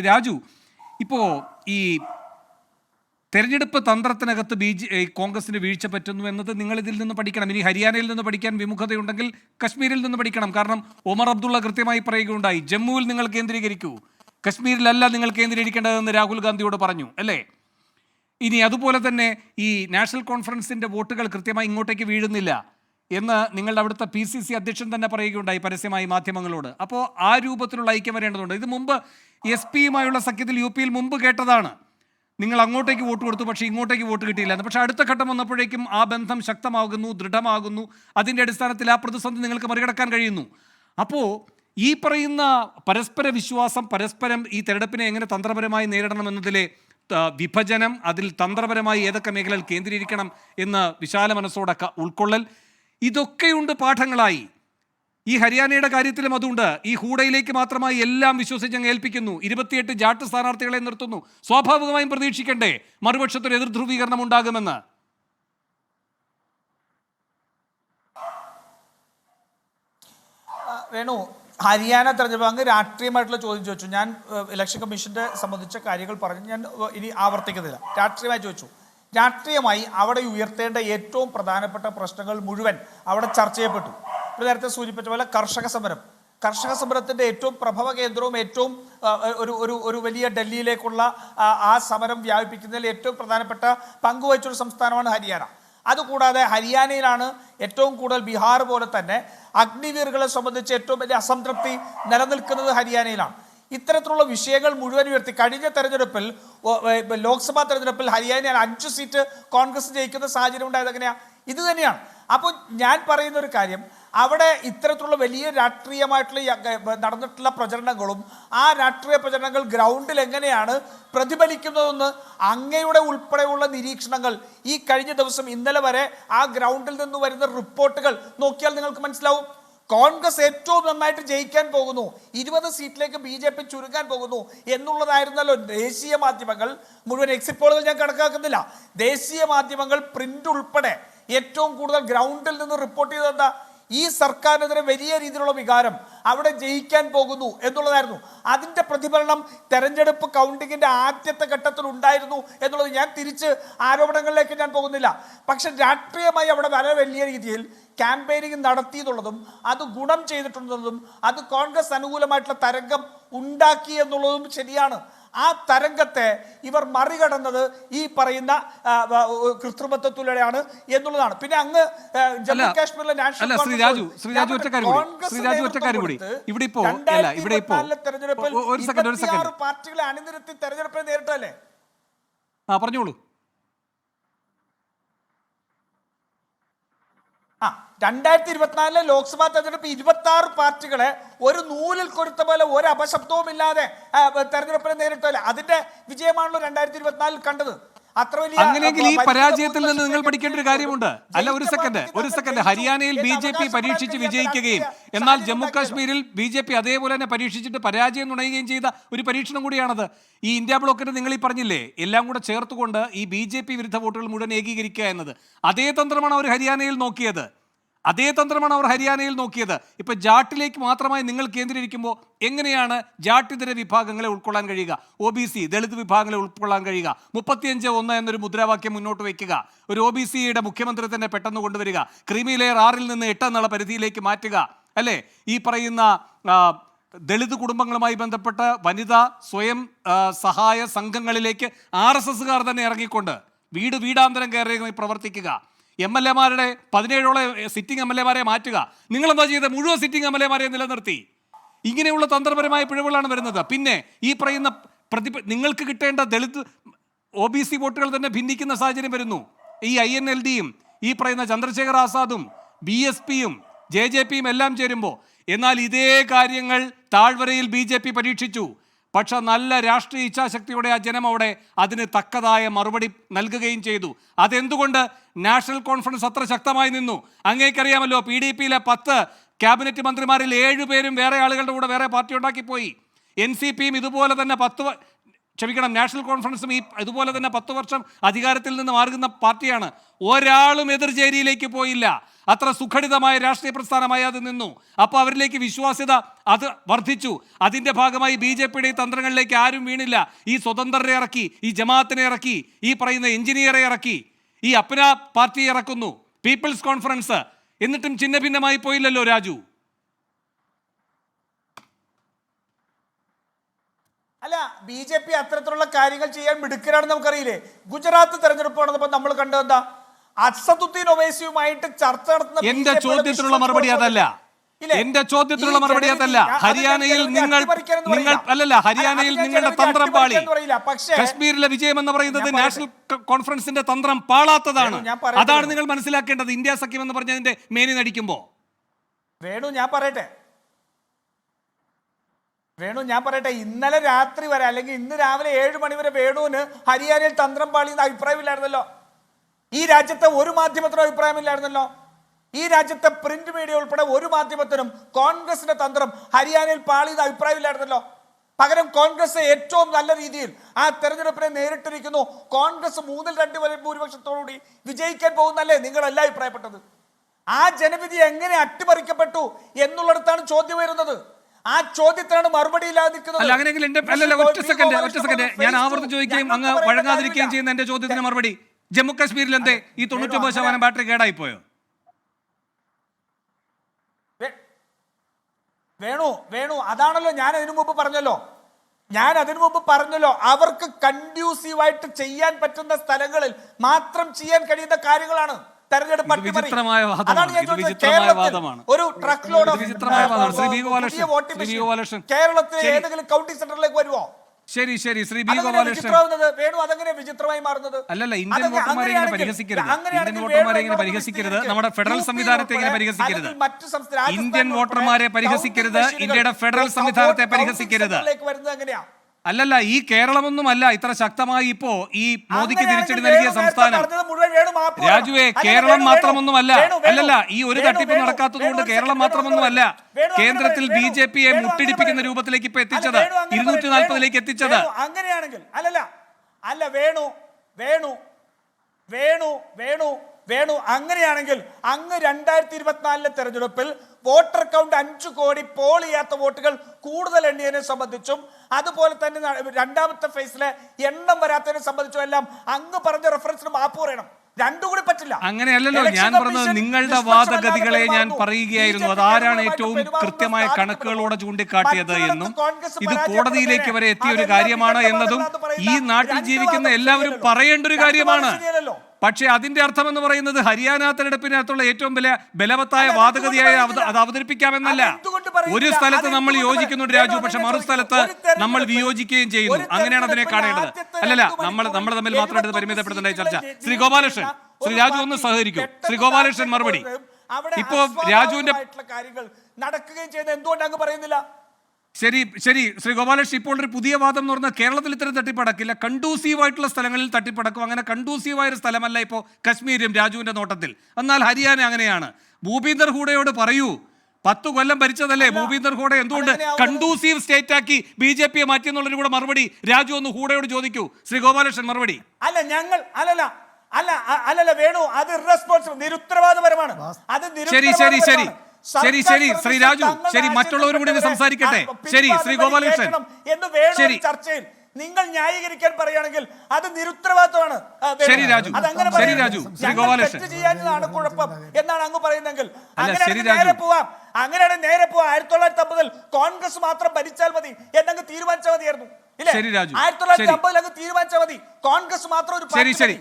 രാജു ഇപ്പോൾ ഈ തെരഞ്ഞെടുപ്പ് തന്ത്രത്തിനകത്ത് ബി ജെ കോൺഗ്രസിന് വീഴ്ച പറ്റുന്നു എന്നത് നിങ്ങൾ ഇതിൽ നിന്ന് പഠിക്കണം. ഇനി ഹരിയാനയിൽ നിന്ന് പഠിക്കാൻ വിമുഖതയുണ്ടെങ്കിൽ കശ്മീരിൽ നിന്ന് പഠിക്കണം. കാരണം ഒമർ അബ്ദുള്ള കൃത്യമായി പറയുകയുണ്ടായി. ജമ്മുവിൽ നിങ്ങൾ കേന്ദ്രീകരിക്കൂ. കശ്മീരിലല്ല നിങ്ങൾ കേന്ദ്രീകരിക്കേണ്ടതെന്ന് രാഹുൽ ഗാന്ധിയോട് പറഞ്ഞു അല്ലേ? ഇനി അതുപോലെ തന്നെ ഈ നാഷണൽ കോൺഫറൻസിന്റെ വോട്ടുകൾ കൃത്യമായി ഇങ്ങോട്ടേക്ക് വീഴുന്നില്ല. എന്ന് നിങ്ങളുടെ അവിടുത്തെ പി സി സി അധ്യക്ഷൻ തന്നെ പറയുകയുണ്ടായി പരസ്യമായി മാധ്യമങ്ങളോട്. അപ്പോൾ ആ രൂപത്തിലുള്ള ഐക്യം വരേണ്ടതുണ്ട് ഇത് മുമ്പ് എസ് പിയുമായുള്ള സഖ്യത്തിൽ യു പിയിൽ മുമ്പ് കേട്ടതാണ്. നിങ്ങൾ അങ്ങോട്ടേക്ക് വോട്ട് കൊടുത്തു പക്ഷേ ഇങ്ങോട്ടേക്ക് വോട്ട് കിട്ടിയില്ല. എന്ന് പക്ഷേ അടുത്ത ഘട്ടം വന്നപ്പോഴേക്കും ആ ബന്ധം ശക്തമാകുന്നു ദൃഢമാകുന്നു. അതിന്റെ അടിസ്ഥാനത്തിൽ ആ പ്രതിസന്ധി നിങ്ങൾക്ക് മറികടക്കാൻ കഴിയുന്നു. അപ്പോൾ ഈ പറയുന്ന പരസ്പര വിശ്വാസം പരസ്പരം ഈ തെരഞ്ഞെടുപ്പിനെ എങ്ങനെ തന്ത്രപരമായി നേരിടണം എന്നതിലെ വിഭജനം അതിൽ തന്ത്രപരമായി ഏതൊക്കെ മേഖലകൾ കേന്ദ്രീകരിക്കണം എന്ന് വിശാല മനസ്സോടെ ഉൾക്കൊള്ളൽ ഇതൊക്കെയുണ്ട് പാഠങ്ങളായി. ഈ ഹരിയാനയുടെ കാര്യത്തിലും അതുണ്ട്. ഈ ഹൂഡയിലേക്ക് മാത്രമായി എല്ലാം വിശ്വസിച്ച് അങ്ങ് ഏൽപ്പിക്കുന്നു. ഇരുപത്തിയെട്ട് ജാട്ട് സ്ഥാനാർത്ഥികളെ നിർത്തുന്നു. സ്വാഭാവികമായും പ്രതീക്ഷിക്കണ്ടേ മറുപക്ഷത്തൊരു എതിർ ധ്രുവീകരണം ഉണ്ടാകുമെന്ന്. വേണു ഹരിയാന തെരഞ്ഞെടുപ്പ് അങ്ങ് രാഷ്ട്രീയമായിട്ടുള്ള ചോദ്യം ചോദിച്ചു. ഞാൻ ഇലക്ഷൻ കമ്മീഷന്റെ സംബന്ധിച്ച കാര്യങ്ങൾ പറഞ്ഞു. ഞാൻ ഇനി ആവർത്തിക്കുന്നില്ല. രാഷ്ട്രീയമായി ചോദിച്ചു. രാഷ്ട്രീയമായി അവിടെ ഉയർത്തേണ്ട ഏറ്റവും പ്രധാനപ്പെട്ട പ്രശ്നങ്ങൾ മുഴുവൻ അവിടെ ചർച്ച ചെയ്യപ്പെട്ടു. ഇപ്പോൾ നേരത്തെ സൂചിപ്പിച്ച പോലെ കർഷക സമരം. കർഷക സമരത്തിന്റെ ഏറ്റവും പ്രഭവ കേന്ദ്രവും ഏറ്റവും ഒരു ഒരു ഒരു വലിയ ഡൽഹിയിലേക്കുള്ള ആ, സമരം വ്യാപിപ്പിക്കുന്നതിൽ ഏറ്റവും പ്രധാനപ്പെട്ട പങ്കുവഹിച്ചൊരു സംസ്ഥാനമാണ് ഹരിയാന. അതുകൂടാതെ ഹരിയാനയിലാണ് ഏറ്റവും കൂടുതൽ ബീഹാർ പോലെ തന്നെ അഗ്നിവീറുകളെ സംബന്ധിച്ച് ഏറ്റവും വലിയ അസംതൃപ്തി നിലനിൽക്കുന്നത് ഹരിയാനയിലാണ്. ഇത്തരത്തിലുള്ള വിഷയങ്ങൾ മുഴുവൻ ഉയർത്തി. കഴിഞ്ഞ തെരഞ്ഞെടുപ്പിൽ ലോക്സഭാ തെരഞ്ഞെടുപ്പിൽ ഹരിയാനയിൽ അഞ്ച് സീറ്റ് കോൺഗ്രസ് ജയിക്കുന്ന സാഹചര്യം ഉണ്ടായത് എങ്ങനെയാ? ഇത് തന്നെയാണ്. അപ്പോൾ ഞാൻ പറയുന്ന ഒരു കാര്യം അവിടെ ഇത്തരത്തിലുള്ള വലിയ രാഷ്ട്രീയമായിട്ടുള്ള നടന്നിട്ടുള്ള പ്രചരണങ്ങളും ആ രാഷ്ട്രീയ പ്രചരണങ്ങൾ ഗ്രൗണ്ടിൽ എങ്ങനെയാണ് പ്രതിഫലിക്കുന്നതെന്ന് അങ്ങയുടെ ഉൾപ്പെടെയുള്ള നിരീക്ഷണങ്ങൾ ഈ കഴിഞ്ഞ ദിവസം ഇന്നലെ വരെ ആ ഗ്രൗണ്ടിൽ നിന്ന് വരുന്ന റിപ്പോർട്ടുകൾ നോക്കിയാൽ നിങ്ങൾക്ക് മനസ്സിലാവും. കോൺഗ്രസ് ഏറ്റവും നന്നായിട്ട് ജയിക്കാൻ പോകുന്നു. ഇരുപത് സീറ്റിലേക്ക് ബി ജെ പി ചുരുങ്ങാൻ പോകുന്നു എന്നുള്ളതായിരുന്നല്ലോ ദേശീയ മാധ്യമങ്ങൾ. മുഴുവൻ എക്സിറ്റ് പോളുകൾ ഞാൻ കണക്കാക്കുന്നില്ല. ദേശീയ മാധ്യമങ്ങൾ പ്രിന്റ് ഉൾപ്പെടെ ഏറ്റവും കൂടുതൽ ഗ്രൗണ്ടിൽ നിന്ന് റിപ്പോർട്ട് ചെയ്തെന്താ ഈ സർക്കാരിനെതിരെ വലിയ രീതിയിലുള്ള വികാരം അവിടെ ജയിക്കാൻ പോകുന്നു എന്നുള്ളതായിരുന്നു. അതിന്റെ പ്രതിഫലനം തെരഞ്ഞെടുപ്പ് കൗണ്ടിങ്ങിന്റെ ആദ്യത്തെ ഘട്ടത്തിൽ ഉണ്ടായിരുന്നു എന്നുള്ളത് ഞാൻ തിരിച്ച് ആരോപണങ്ങളിലേക്ക് ഞാൻ പോകുന്നില്ല. പക്ഷെ രാഷ്ട്രീയമായി അവിടെ വളരെ വലിയ രീതിയിൽ ക്യാമ്പയിനിങ് നടത്തി എന്നുള്ളതും അത് ഗുണം ചെയ്തിട്ടുണ്ടെന്നതും അത് കോൺഗ്രസ് അനുകൂലമായിട്ടുള്ള തരംഗം ഉണ്ടാക്കി എന്നുള്ളതും ശരിയാണ്. ആ തരംഗത്തെ ഇവർ മറികടന്നത് ഈ പറയുന്ന ആ, ആ, കൃത്രിമത്വത്തിലൂടെയാണ് എന്നുള്ളതാണ്. പിന്നെ അങ്ങ് ആ, ജമ്മു കാശ്മീരിലെ നാഷണൽ അല്ല, ശ്രീ കോൺഗ്രസ് രാജു, നേരിട്ടല്ലേ ശ്രീ ഞാൻ രാജു ഒറ്റ കാര്യം കൂടി. കോൺഗ്രസ് ശ്രീ രാജു ഒറ്റ നേതൃത്വം കാര്യം കൂടി. കൊടുത്ത് ഇവിടെ ഇപ്പോ- അല്ല, ഇവിടെ ഇപ്പോ- 2024 തെരഞ്ഞെടുപ്പിൽ ഒ- ഒരു second, ഒരു second. 26 പാർട്ടികളെ അണിനിരത്തി തെരഞ്ഞെടുപ്പിനെ നേരിട്ടല്ലേ ആ പറഞ്ഞോളൂ ആ രണ്ടായിരത്തി ഇരുപത്തിനാലിലെ ലോക്സഭാ തെരഞ്ഞെടുപ്പ് ഇരുപത്തി ആറ് പാർട്ടികളെ ഒരു നൂലിൽ കൊരുത്ത പോലെ ഒരു അപശബ്ദവും ഇല്ലാതെ തെരഞ്ഞെടുപ്പിനെ നേരിട്ടല്ലേ അതിന്റെ വിജയമാണല്ലോ രണ്ടായിരത്തി ഇരുപത്തിനാലിൽ കണ്ടത്. അങ്ങനെയെങ്കിൽ ഈ പരാജയത്തിൽ നിന്ന് നിങ്ങൾ പഠിക്കേണ്ട ഒരു കാര്യമുണ്ട്. അല്ല ഒരു സെക്കൻഡ് ഒരു സെക്കൻഡ്. ഹരിയാനയിൽ ബി ജെ പി പരീക്ഷിച്ച് വിജയിക്കുകയും എന്നാൽ ജമ്മു കാശ്മീരിൽ ബി ജെ പി അതേപോലെ തന്നെ പരീക്ഷിച്ചിട്ട് പരാജയം നുണയുകയും ചെയ്ത ഒരു പരീക്ഷണം കൂടിയാണത്. ഈ ഇന്ത്യ ബ്ലോക്കിന് നിങ്ങൾ ഈ പറഞ്ഞില്ലേ എല്ലാം കൂടെ ചേർത്തുകൊണ്ട് ഈ ബി ജെ പി വിരുദ്ധ വോട്ടുകൾ മുഴുവൻ ഏകീകരിക്കുക എന്നത്. അതേ തന്ത്രമാണ് അവർ ഹരിയാനയിൽ നോക്കിയത്. അതേ തന്ത്രമാണ് അവർ ഹരിയാനയിൽ നോക്കിയത്. ഇപ്പോൾ ജാട്ടിലേക്ക് മാത്രമായി നിങ്ങൾ കേന്ദ്രീകരിക്കുമ്പോൾ എങ്ങനെയാണ് ജാട്ടിതര വിഭാഗങ്ങളെ ഉൾക്കൊള്ളാൻ കഴിയുക? ഒ ബി സി ദളിത് വിഭാഗങ്ങളെ ഉൾക്കൊള്ളാൻ കഴിയുക. മുപ്പത്തിയഞ്ച് ഒന്ന് എന്നൊരു മുദ്രാവാക്യം മുന്നോട്ട് വയ്ക്കുക. ഒരു ഒ ബി സിയുടെ മുഖ്യമന്ത്രി തന്നെ പെട്ടെന്ന് കൊണ്ടുവരിക. ക്രീമി ലെയർ ആറിൽ നിന്ന് എട്ട് എന്നുള്ള പരിധിയിലേക്ക് മാറ്റുക. അല്ലേ? ഈ പറയുന്ന ദളിത് കുടുംബങ്ങളുമായി ബന്ധപ്പെട്ട് വനിതാ സ്വയം സഹായ സംഘങ്ങളിലേക്ക് ആർ എസ് എസ്സുകാർ തന്നെ ഇറങ്ങിക്കൊണ്ട് വീട് വീടാന്തരം കയറി പ്രവർത്തിക്കുക. എം എൽ എമാരുടെ പതിനേഴോളം സിറ്റിംഗ് എം എൽ എമാരെ മാറ്റുക. നിങ്ങളെന്താ ചെയ്തത്? മുഴുവൻ സിറ്റിംഗ് എം എൽ എമാരെ നിലനിർത്തി. ഇങ്ങനെയുള്ള തന്ത്രപരമായ പിഴവുകളാണ് വരുന്നത്. പിന്നെ ഈ പറയുന്ന പ്രതി നിങ്ങൾക്ക് കിട്ടേണ്ട ദളിത് ഒ ബി സി വോട്ടുകൾ തന്നെ ഭിന്നിക്കുന്ന സാഹചര്യം വരുന്നു. ഈ ഐ എൻ എൽ ഡിയും ഈ പറയുന്ന ചന്ദ്രശേഖർ ആസാദും ബി എസ് പിയും ജെ ജെ പിയും എല്ലാം ചേരുമ്പോൾ എന്നാൽ ഇതേ കാര്യങ്ങൾ താഴ്വരയിൽ ബി ജെ പി പരീക്ഷിച്ചു. പക്ഷെ നല്ല രാഷ്ട്രീയ ഇച്ഛാശക്തിയോടെ ആ ജനം അവിടെ അതിന് തക്കതായ മറുപടി നൽകുകയും ചെയ്തു. അതെന്തുകൊണ്ട്? നാഷണൽ കോൺഫറൻസ് അത്ര ശക്തമായി നിന്നു. അങ്ങേക്കറിയാമല്ലോ പി ഡി പിയിലെ പത്ത് ക്യാബിനറ്റ് മന്ത്രിമാരിൽ ഏഴുപേരും വേറെ ആളുകളുടെ കൂടെ വേറെ പാർട്ടി ഉണ്ടാക്കിപ്പോയി. എൻ സി പിയും ഇതുപോലെ തന്നെ പത്ത് ക്ഷമിക്കണം നാഷണൽ കോൺഫറൻസും ഈ ഇതുപോലെ തന്നെ പത്ത് വർഷം അധികാരത്തിൽ നിന്ന് മാറുന്ന പാർട്ടിയാണ്. ഒരാളും എതിർചേരിയിലേക്ക് പോയില്ല. അത്ര സുഘടിതമായ രാഷ്ട്രീയ പ്രസ്ഥാനമായി അത് നിന്നു. അപ്പോൾ അവരിലേക്ക് വിശ്വാസ്യത അത് വർദ്ധിച്ചു. അതിന്റെ ഭാഗമായി ബി ജെ പിയുടെ തന്ത്രങ്ങളിലേക്ക് ആരും വീണില്ല. ഈ സ്വതന്ത്രരെ ഇറക്കി ഈ ജമാഅത്തിനെ ഇറക്കി ഈ പറയുന്ന എഞ്ചിനീയറെ ഇറക്കി ഈ അപ്ന പാർട്ടിയെ ഇറക്കുന്നു. People's conference. എന്നിട്ടും ചിന്ന ഭിന്നമായി പോയില്ലല്ലോ രാജു. അല്ല ബി ജെ പി അത്തരത്തിലുള്ള കാര്യങ്ങൾ ചെയ്യാൻ മിടുക്കരാണെന്ന് നമുക്കറിയില്ലേ? ഗുജറാത്ത് തെരഞ്ഞെടുപ്പ് നടന്നപ്പോൾ നമ്മൾ കണ്ടത് എന്താ? അസദുദ്ദീൻ ഒവൈസിയുമായിട്ട് ചർച്ച നടത്തുന്ന എന്റെ ചോദ്യത്തിനുള്ള മറുപടി അതല്ല. എന്റെ ചോദ്യത്തിനുള്ള മറുപടി അതല്ല. ഹരിയാനയിൽ നിങ്ങൾ നിങ്ങൾ അല്ലല്ല ഹരിയാനയിൽ നിങ്ങളുടെ തന്ത്രം പാളി. കശ്മീരിലെ വിജയം എന്ന് പറയുന്നത് നാഷണൽ കോൺഫറൻസിന്റെ തന്ത്രം പാളാത്തതാണ്. അതാണ് നിങ്ങൾ മനസ്സിലാക്കേണ്ടത്. ഇന്ത്യ സഖ്യം എന്ന് പറഞ്ഞതിന്റെ മേനി നടിക്കുമ്പോ. വേണു ഞാൻ പറയട്ടെ. വേണു ഞാൻ പറയട്ടെ. ഇന്നലെ രാത്രി വരെ അല്ലെങ്കിൽ ഇന്ന് രാവിലെ ഏഴ് മണി വരെ വേണുവിന് ഹരിയാനയിൽ തന്ത്രം പാളിയെന്ന് അഭിപ്രായമില്ലായിരുന്നല്ലോ. ഈ രാജ്യത്തെ ഒരു മാധ്യമത്തിനും അഭിപ്രായമില്ലായിരുന്നല്ലോ. ഈ രാജ്യത്തെ പ്രിന്റ് മീഡിയ ഉൾപ്പെടെ ഒരു മാധ്യമത്തിനും കോൺഗ്രസിന്റെ തന്ത്രം ഹരിയാനയിൽ പാളിയത് അഭിപ്രായമില്ലായിരുന്നല്ലോ. പകരം കോൺഗ്രസ് ഏറ്റവും നല്ല രീതിയിൽ ആ തെരഞ്ഞെടുപ്പിനെ നേരിട്ടിരിക്കുന്നു. കോൺഗ്രസ് മൂന്നിൽ രണ്ട് വരെ ഭൂരിപക്ഷത്തോടുകൂടി വിജയിക്കാൻ പോകുന്നല്ലേ നിങ്ങളല്ല അഭിപ്രായപ്പെട്ടത്. ആ ജനവിധി എങ്ങനെ അട്ടിമറിക്കപ്പെട്ടു എന്നുള്ളിടത്താണ് ചോദ്യം വരുന്നത് ആ ചോദ്യത്തിനാണ് മറുപടി ഇല്ലാതെ നിൽക്കുന്നത്. അല്ല അങ്ങനെയെങ്കിൽ എന്റെ അല്ലല്ല ഒറ്റ സെക്കൻഡ് ഒറ്റ സെക്കൻഡ്. ഞാൻ ആവർത്തിച്ച് ചോദിക്കുകയും അങ്ങ് വഴങ്ങാതിരിക്കുകയും ചെയ്യുന്ന എന്റെ ചോദ്യത്തിന് മറുപടി. ജമ്മു കാശ്മീരിൽ എന്തേ ഈ തൊണ്ണൂറ്റൊമ്പത് ശതമാനം ബാറ്ററി കേടായി പോയോ വേണു വേണു. അതാണല്ലോ ഞാൻ അതിനു മുമ്പ് പറഞ്ഞല്ലോ. ഞാൻ അതിനു മുമ്പ് പറഞ്ഞല്ലോ. അവർക്ക് കൺഡ്യൂസീവായിട്ട് ചെയ്യാൻ പറ്റുന്ന സ്ഥലങ്ങളിൽ മാത്രം ചെയ്യാൻ കഴിയുന്ന കാര്യങ്ങളാണ്. ഒരു ട്രക്ക് ലോഡ്. കേരളത്തിലെ ഏതെങ്കിലും കൗണ്ടി സെന്ററിലേക്ക് വരുമോ ശരി ശരി. ശ്രീ ബി ഗോപാലകൃഷ്ണൻ. വേണു അതെങ്ങനെ വിചിത്രമായി മാറുന്നത് അല്ലല്ല ഇന്ത്യൻ വോട്ടർമാരെ ഇങ്ങനെ പരിഹസിക്കരുത്. ഇന്ത്യൻ വോട്ടർമാരെ ഇങ്ങനെ പരിഹസിക്കരുത്. നമ്മുടെ ഫെഡറൽ സംവിധാനത്തെ ഇങ്ങനെ പരിഹസിക്കരുത്. ഇന്ത്യൻ വോട്ടർമാരെ പരിഹസിക്കരുത്. ഇന്ത്യയുടെ ഫെഡറൽ സംവിധാനത്തെ പരിഹസിക്കരുത്. വരുന്നത് എങ്ങനെയാ? അല്ലല്ല ഈ കേരളമൊന്നുമല്ല. ഇത്ര ശക്തമായി ഇപ്പോ ഈ മോദിക്ക് തിരിച്ചടി നൽകിയ സംസ്ഥാനം. രാജുവെ കേരളം മാത്രമൊന്നുമല്ല. അല്ലല്ല ഈ ഒരു തട്ടിപ്പ് വേണു, നടക്കാത്തത് കൊണ്ട് വേണു, കേരളം മാത്രമൊന്നുമല്ല. കേന്ദ്രത്തിൽ ബി ജെ പിയെ മുട്ടിടിപ്പിക്കുന്ന രൂപത്തിലേക്ക് ഇപ്പൊ എത്തിച്ചത് ഇരുന്നൂറ്റി നാല്പതിലേക്ക് നാൽപ്പതിലേക്ക് എത്തിച്ചത്. അങ്ങനെയാണെങ്കിൽ. അല്ലല്ല അല്ല വേണു വേണു വേണു വേണു വേണു അങ്ങനെയാണെങ്കിൽ അങ്ങ് രണ്ടായിരത്തി ഇരുപത്തിനാലിലെ തെരഞ്ഞെടുപ്പിൽ വോട്ടർ കൗണ്ട് അഞ്ചു കോടി പോൾ ചെയ്യാത്ത വോട്ടുകൾ കൂടുതൽ എണ്ണിയതിനെ സംബന്ധിച്ചും അതുപോലെ തന്നെ രണ്ടാമത്തെ ഫേസിലെ എണ്ണം വരാത്തതിനെ സംബന്ധിച്ചും എല്ലാം അങ്ങ് പറഞ്ഞ റെഫറൻസിന് മാപ്പ് പറയണം. രണ്ടുകൂടി പറ്റില്ല. അങ്ങനെയല്ലല്ലോ ഞാൻ പറഞ്ഞത് നിങ്ങളുടെ വാദഗതികളെ ഞാൻ. പറയുകയായിരുന്നു. അതാരാണ് ഏറ്റവും കൃത്യമായ കണക്കുകളോടെ ചൂണ്ടിക്കാട്ടിയത് എന്നും ഇത് കോടതിയിലേക്ക് വരെ എത്തിയ ഒരു കാര്യമാണ് എന്നതും ഈ നാട്ടിൽ ജീവിക്കുന്ന എല്ലാവരും പറയേണ്ട ഒരു കാര്യമാണ്. പക്ഷേ അതിന്റെ അർത്ഥം എന്ന് പറയുന്നത് ഹരിയാന തെരഞ്ഞെടുപ്പിനകത്തുള്ള ഏറ്റവും വലിയ ബലവത്തായ വാദഗതിയായി അത് അവതരിപ്പിക്കാമെന്നല്ല ഒരു സ്ഥലത്ത് നമ്മൾ യോജിക്കുന്നുണ്ട് രാജു പക്ഷെ മറു സ്ഥലത്ത് നമ്മൾ വിയോജിക്കുകയും ചെയ്യുന്നു. അങ്ങനെയാണ് അതിനെ കാണേണ്ടത്. അല്ലല്ല നമ്മൾ നമ്മൾ തമ്മിൽ മാത്രമായിട്ട് പരിമിതപ്പെടുത്തേണ്ട ചർച്ച. ശ്രീ ഗോപാലകൃഷ്ണൻ ശ്രീ രാജു ഒന്ന് സഹകരിക്കും സഹകരിക്കൂ. ശ്രീ ഗോപാലകൃഷ്ണൻ മറുപടി. ഇപ്പോ രാജുവിന്റെ കാര്യങ്ങൾ നടക്കുകയും ചെയ്യുന്നത് എന്തുകൊണ്ട് അങ്ങ് പറയുന്നില്ല? ശരി ശരി ശ്രീ ഗോപാലകൃഷ്ണൻ ഇപ്പോൾ ഒരു പുതിയ വാദം എന്ന് പറഞ്ഞാൽ കേരളത്തിൽ ഇത്തരം തട്ടിപ്പടക്കില്ല. കണ്ടൂസീവ് ആയിട്ടുള്ള സ്ഥലങ്ങളിൽ തട്ടിപ്പടക്കും. അങ്ങനെ കണ്ടൂസീവായ ഒരു സ്ഥലമല്ല ഇപ്പോൾ കശ്മീരും രാജുവിന്റെ നോട്ടത്തിൽ. എന്നാൽ ഹരിയാന അങ്ങനെയാണ്. ഭൂപീന്ദർ ഹൂഡയോട് പറയൂ പത്തു കൊല്ലം ഭരിച്ചതല്ലേ ഭൂപീന്ദർ ഹൂഡ? എന്തുകൊണ്ട് കണ്ടൂസീവ് സ്റ്റേറ്റ് ആക്കി ബി ജെ പിയെ മാറ്റി എന്നുള്ളൊരു കൂടെ മറുപടി രാജു ഒന്ന് ഹൂഡയോട് ചോദിക്കൂ. ശ്രീ ഗോപാലകൃഷ്ണൻ മറുപടി. അല്ല ഞങ്ങൾ അല്ലല്ല അല്ല അല്ലല്ല വേണു അത് ഇറസ്പോൺസിബിൾ നിരുത്തരവാദപരമാണ്. അത് ശരി ശരി ശരി. ശരി ശരി ശ്രീ രാജു ശരി മറ്റുള്ളവരും കൂടി സംസാരിക്കട്ടെ ശരി ശ്രീ ഗോപാലകൃഷ്ണൻ ശരി. ചർച്ചയിൽ നിങ്ങൾ ന്യായീകരിക്കാൻ പറയുകയാണെങ്കിൽ അത് നിരുത്തരവാദിത്തമാണ്. ശരി, രാജു. ശരി, രാജു. ശ്രീ ഗോപാലകൃഷ്ണൻ. ചെയ്യാനാണ് കുഴപ്പം എന്നാണ് അങ്ങ് പറയുന്നെങ്കിൽ അങ്ങനെ നേരെ പോവാം അങ്ങനെയാണ് നേരെ പോവാം ആയിരത്തി തൊള്ളായിരത്തി അമ്പതിൽ കോൺഗ്രസ് മാത്രം ഭരിച്ചാൽ മതി എന്നങ്ങ് തീരുമാനിച്ചാൽ മതിയായിരുന്നു ഇല്ലേ. ആയിരത്തി തൊള്ളായിരത്തി അമ്പതിൽ അങ്ങ് തീരുമാനിച്ചാൽ മതി കോൺഗ്രസ് മാത്രം ഒരു ശരി ശരി.